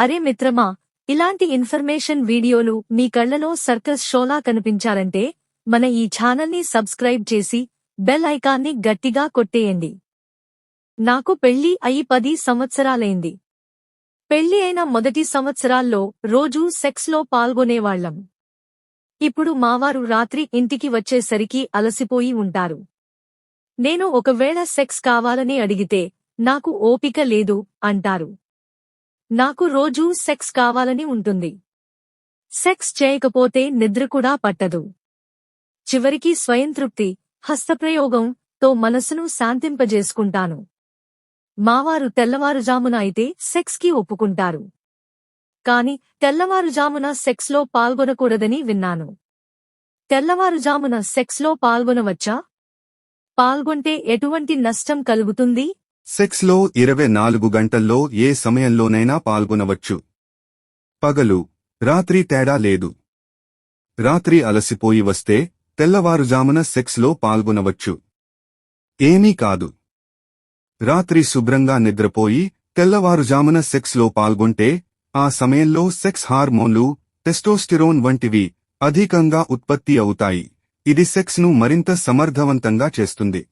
అరే మిత్రమా ఇలాంటి ఇన్ఫర్మేషన్ వీడియోలు మీ కళ్ళలో సర్కస్ షోలా కనిపించాలంటే మన ఈ ఛానల్ని సబ్స్క్రైబ్ చేసి బెల్ ఐకాన్ని గట్టిగా కొట్టేయండి. నాకు పెళ్ళి అయి పది సంవత్సరాలైంది. పెళ్ళి అయిన మొదటి సంవత్సరాల్లో రోజూ సెక్స్లో పాల్గొనేవాళ్ళం ఇప్పుడు మావారు రాత్రి ఇంటికి వచ్చేసరికి అలసిపోయి ఉంటారు. నేను ఒకవేళ సెక్స్ కావాలని అడిగితే నాకు ఓపిక లేదు అంటారు. నాకు రోజూ సెక్స్ కావాలని ఉంటుంది. సెక్స్ చేయకపోతే నిద్ర కూడా పట్టదు. చివరికి స్వయంతృప్తి హస్తప్రయోగం తో మనసును శాంతింపజేసుకుంటాను. మావారు తెల్లవారుజామున అయితే సెక్స్కి ఒప్పుకుంటారు. కాని తెల్లవారుజామున సెక్స్లో పాల్గొనకూడదని విన్నాను. తెల్లవారుజామున సెక్స్లో పాల్గొనవచ్చా? పాల్గొంటే ఎటువంటి నష్టం కలుగుతుంది? సెక్స్లో ఇరవై నాలుగు గంటల్లో ఏ సమయంలోనైనా పాల్గొనవచ్చు. పగలు రాత్రి తేడా లేదు. రాత్రి అలసిపోయి వస్తే తెల్లవారుజామున సెక్స్లో పాల్గొనవచ్చు. ఏమీ కాదు. రాత్రి శుభ్రంగా నిద్రపోయి తెల్లవారుజామున సెక్స్లో పాల్గొంటే ఆ సమయంలో సెక్స్ హార్మోన్లు టెస్టోస్టిరోన్ వంటివి అధికంగా ఉత్పత్తి అవుతాయి. ఇది సెక్స్ను మరింత సమర్థవంతంగా చేస్తుంది.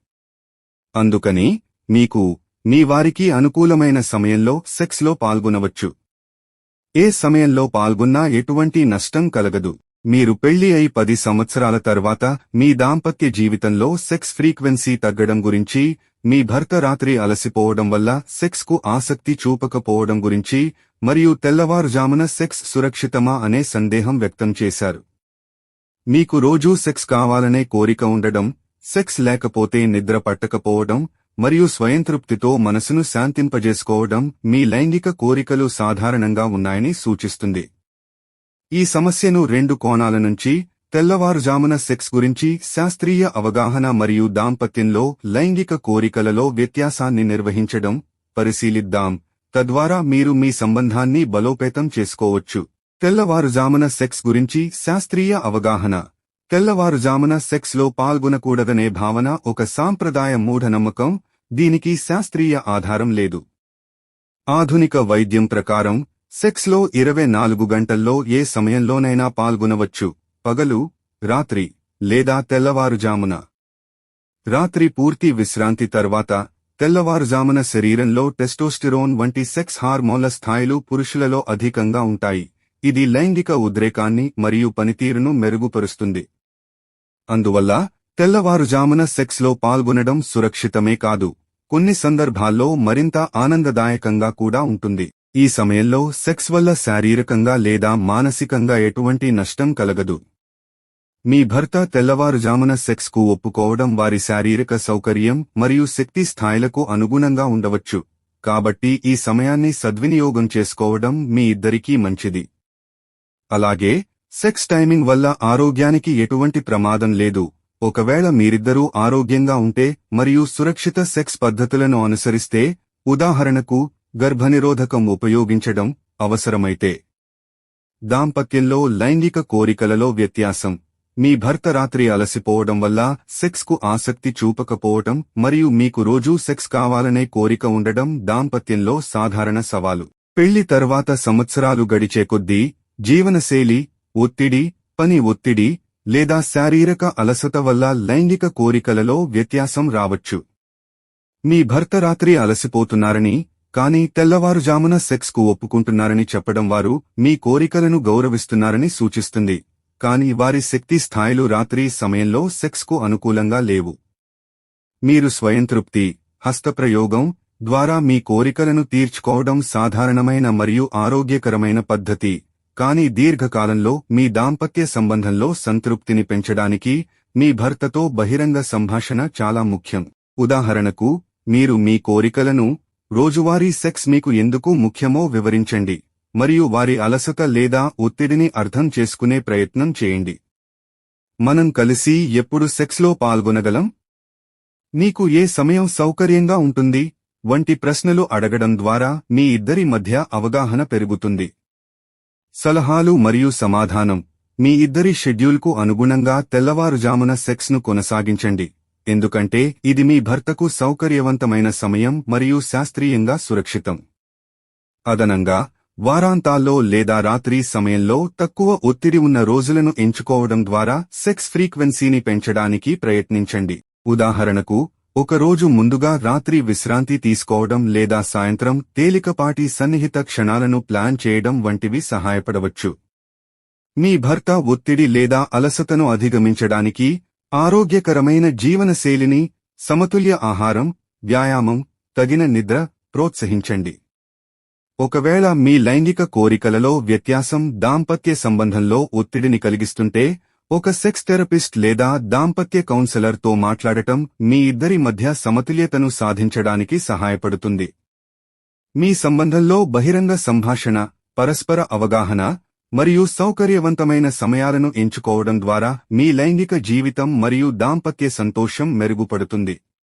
అందుకని మీకు మీ వారికి అనుకూలమైన సమయంలో సెక్స్లో పాల్గొనవచ్చు. ఏ సమయంలో పాల్గొన్నా ఎటువంటి నష్టం కలగదు. మీరు పెళ్ళి అయి పది సంవత్సరాల తర్వాత మీ దాంపత్య జీవితంలో సెక్స్ ఫ్రీక్వెన్సీ తగ్గడం గురించి మీ భర్త రాత్రి అలసిపోవడం వల్ల సెక్స్కు ఆసక్తి చూపకపోవడం గురించి మరియు తెల్లవారుజామున సెక్స్ సురక్షితమా అనే సందేహం వ్యక్తం చేశారు. మీకు రోజూ సెక్స్ కావాలనే కోరిక ఉండడం సెక్స్ లేకపోతే నిద్ర పట్టకపోవడం మరియు స్వయంతృప్తితో మనసును శాంతింపజేసుకోవడం మీ లైంగిక కోరికలు సాధారణంగా ఉన్నాయని సూచిస్తుంది. ఈ సమస్యను రెండు కోణాల నుంచి తెల్లవారుజామున సెక్స్ గురించి శాస్త్రీయ అవగాహన మరియు దాంపత్యంలో లైంగిక కోరికలలో వ్యత్యాసాన్ని నిర్వహించడం పరిశీలిద్దాం. తద్వారా మీరు మీ సంబంధాన్ని బలోపేతం చేసుకోవచ్చు. తెల్లవారుజామున సెక్స్ గురించి శాస్త్రీయ అవగాహన. తెల్లవారుజామున సెక్స్లో పాల్గొనకూడదనే భావన ఒక సాంప్రదాయ మూఢనమ్మకం దీనికి శాస్త్రీయ ఆధారం లేదు. ఆధునిక వైద్యం ప్రకారం సెక్స్లో ఇరవై నాలుగు గంటల్లో ఏ సమయంలోనైనా పాల్గొనవచ్చు పగలు రాత్రి లేదా తెల్లవారుజామున. రాత్రి పూర్తి విశ్రాంతి తర్వాత తెల్లవారుజామున శరీరంలో టెస్టోస్టిరోన్ వంటి సెక్స్ హార్మోన్ల స్థాయిలు పురుషులలో అధికంగా ఉంటాయి ఇది లైంగిక ఉద్రేకాన్ని మరియు పనితీరును మెరుగుపరుస్తుంది. అందువల్ల తెల్లవారుజామున సెక్స్లో పాల్గొనడం సురక్షితమే కాదు. కొన్ని సందర్భాల్లో మరింత ఆనందదాయకంగా కూడా ఉంటుంది. ఈ సమయంలో సెక్స్ వల్ల శారీరకంగా లేదా మానసికంగా ఎటువంటి నష్టం కలగదు. మీ భర్త తెల్లవారుజామున సెక్స్కు ఒప్పుకోవడం వారి శారీరక సౌకర్యం మరియు శక్తి స్థాయిలకు అనుగుణంగా ఉండవచ్చు. కాబట్టి ఈ సమయాన్ని సద్వినియోగం చేసుకోవడం మీ ఇద్దరికీ మంచిది. అలాగే సెక్స్ టైమింగ్ వల్ల ఆరోగ్యానికి ఎటువంటి ప్రమాదం లేదు. ఒకవేళ మీరిద్దరూ ఆరోగ్యంగా ఉంటే మరియు సురక్షిత సెక్స్ పద్ధతులను అనుసరిస్తే ఉదాహరణకు గర్భనిరోధకం ఉపయోగించడం అవసరమైతే. దాంపత్యంలో లైంగిక కోరికలలో వ్యత్యాసం. మీ భర్త రాత్రి అలసిపోవడం వల్ల సెక్స్కు ఆసక్తి చూపకపోవటం మరియు మీకు రోజూ సెక్స్ కావాలనే కోరిక ఉండడం దాంపత్యంలో సాధారణ సవాలు. పెళ్ళి తర్వాత సంవత్సరాలు గడిచే కొద్దీ జీవనశైలి ఒత్తిడి పని ఒత్తిడి లేదా శారీరక అలసత వల్ల లైంగిక కోరికలలో వ్యత్యాసం రావచ్చు. మీ భర్త రాత్రి అలసిపోతున్నారని కానీ తెల్లవారుజామున సెక్స్కు ఒప్పుకుంటున్నారని చెప్పడం వారు మీ కోరికలను గౌరవిస్తున్నారని సూచిస్తుంది. కాని వారి శక్తి స్థాయిలు రాత్రి సమయంలో సెక్స్కు అనుకూలంగా లేవు. మీరు స్వయంతృప్తి హస్తప్రయోగం ద్వారా మీ కోరికలను తీర్చుకోవడం సాధారణమైన మరియు ఆరోగ్యకరమైన పద్ధతి. కానీ దీర్ఘకాలంలో మీ దాంపత్య సంబంధంలో సంతృప్తిని పెంచడానికి మీ భర్తతో బహిరంగ సంభాషణ చాలా ముఖ్యం. ఉదాహరణకు మీరు మీ కోరికలను రోజువారీ సెక్స్ మీకు ఎందుకు ముఖ్యమో వివరించండి మరియు వారి అలసత లేదా ఒత్తిడిని అర్థం చేసుకునే ప్రయత్నం చేయండి. మనం కలిసి ఎప్పుడు సెక్స్లో పాల్గొనగలం? నీకు ఏ సమయం సౌకర్యంగా ఉంటుంది? వంటి ప్రశ్నలు అడగడం ద్వారా మీ ఇద్దరి మధ్య అవగాహన పెరుగుతుంది. సలహాలు మరియు సమాధానం. మీ ఇద్దరి షెడ్యూల్కు అనుగుణంగా తెల్లవారుజామున సెక్స్ను కొనసాగించండి. ఎందుకంటే ఇది మీ భర్తకు సౌకర్యవంతమైన సమయం మరియు శాస్త్రీయంగా సురక్షితం. అదనంగా వారాంతాల్లో లేదా రాత్రి సమయంలో తక్కువ ఒత్తిడి ఉన్న రోజులను ఎంచుకోవడం ద్వారా సెక్స్ ఫ్రీక్వెన్సీని పెంచడానికి ప్రయత్నించండి. ఉదాహరణకు ఒకరోజు ముందుగా రాత్రి విశ్రాంతి తీసుకోవడం లేదా సాయంత్రం తేలికపాటి సన్నిహిత క్షణాలను ప్లాన్ చేయడం వంటివి సహాయపడవచ్చు. మీ భర్త ఒత్తిడి లేదా అలసతను అధిగమించడానికి ఆరోగ్యకరమైన జీవనశైలిని సమతుల్య ఆహారం వ్యాయామం తగిన నిద్ర ప్రోత్సహించండి. ఒకవేళ మీ లైంగిక కోరికలలో వ్యత్యాసం దాంపత్య సంబంధంలో ఒత్తిడిని కలిగిస్తుంటే ఒక సెక్స్ థెరపిస్ట్ లేదా దాంపత్య కౌన్సెలర్తో మాట్లాడటం మీ ఇద్దరి మధ్య సమతుల్యతను సాధించడానికి సహాయపడుతుంది. మీ సంబంధంలో బహిరంగ సంభాషణ పరస్పర అవగాహన మరియు సౌకర్యవంతమైన సమయాలను ఎంచుకోవడం ద్వారా మీ లైంగిక జీవితం మరియు దాంపత్య సంతోషం మెరుగుపడుతుంది.